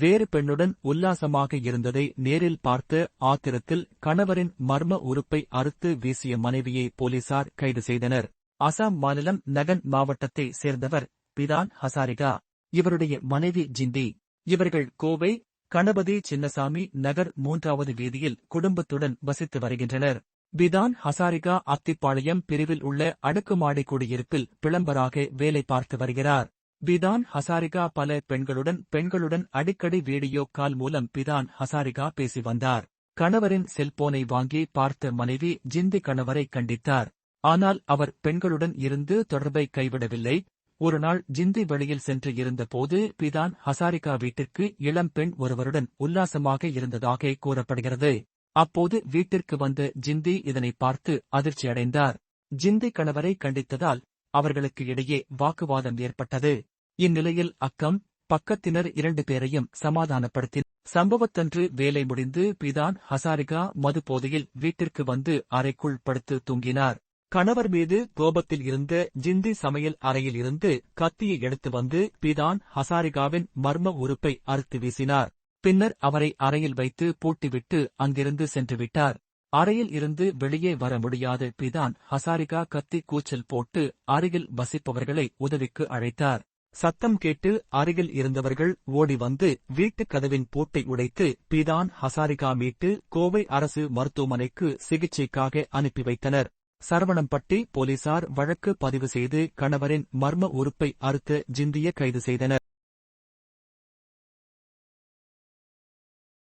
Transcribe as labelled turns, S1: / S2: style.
S1: வேறு பெண்ணுடன் உல்லாசமாக இருந்ததை நேரில் பார்த்து ஆத்திரத்தில் கணவரின் மர்ம உறுப்பை அறுத்து வீசிய மனைவியை போலீசார் கைது செய்தனர். அசாம் மாநிலம் நகன் மாவட்டத்தை சேர்ந்தவர் பிதான் ஹசாரிகா. இவருடைய மனைவி ஜிந்தி. இவர்கள் கோவை கணபதி சின்னசாமி நகர் மூன்றாவது வீதியில் குடும்பத்துடன் வசித்து வருகின்றனர். பிதான் ஹசாரிகா அத்திப்பாளையம் பிரிவில் உள்ள அடுக்குமாடி குடியிருப்பில் பிளம்பராக வேலை பார்த்து வருகிறார். பிதான் ஹசாரிகா பல பெண்களுடன் பெண்களுடன் அடிக்கடி வீடியோ கால் மூலம் பிதான் ஹசாரிகா பேசி வந்தார். கணவரின் செல்போனை வாங்கி பார்த்த மனைவி ஜிந்தி கணவரை கண்டித்தார். ஆனால் அவர் பெண்களுடன் இருந்து தொடர்பை கைவிடவில்லை. ஒருநாள் ஜிந்தி வெளியில் சென்று இருந்தபோது பிதான் ஹசாரிகா வீட்டிற்கு இளம் பெண் ஒருவருடன் உல்லாசமாக இருந்ததாக கூறப்படுகிறது. அப்போது வீட்டிற்கு வந்த ஜிந்தி இதனை பார்த்து அதிர்ச்சியடைந்தார். ஜிந்தி கணவரை கண்டித்ததால் அவர்களுக்கு இடையே வாக்குவாதம் ஏற்பட்டது. இந்நிலையில் அக்கம் பக்கத்தினர் இரண்டு பேரையும் சமாதானப்படுத்தினர். சம்பவத்தன்று வேலை முடிந்து பிதான் ஹசாரிகா மது போதையில் வீட்டிற்கு வந்து அறைக்குள் படுத்து தூங்கினார். கணவர் மீது கோபத்தில் இருந்த ஜிந்தி சமையல் அறையில் இருந்து கத்தியை எடுத்து வந்து பிதான் ஹசாரிகாவின் மர்ம உறுப்பை அறுத்து வீசினார். பின்னர் அவரை அறையில் வைத்து பூட்டிவிட்டு அங்கிருந்து சென்றுவிட்டார். அறையில் இருந்து வெளியே வர முடியாத பிதான் ஹசாரிகா கத்தி கூச்சல் போட்டு அருகில் வசிப்பவர்களை உதவிக்கு அழைத்தார். சத்தம் கேட்டு அருகில் இருந்தவர்கள் ஓடி வந்து வீட்டுக் கதவின் பூட்டை உடைத்து பிதான் ஹசாரிகா மீட்டு கோவை அரசு மருத்துவமனைக்கு சிகிச்சைக்காக அனுப்பி வைத்தனர். சரவணம்பட்டி போலீசார் வழக்கு பதிவு செய்து கணவரின் மர்ம உறுப்பை அறுத்து ஜிந்திய கைது செய்தனர்.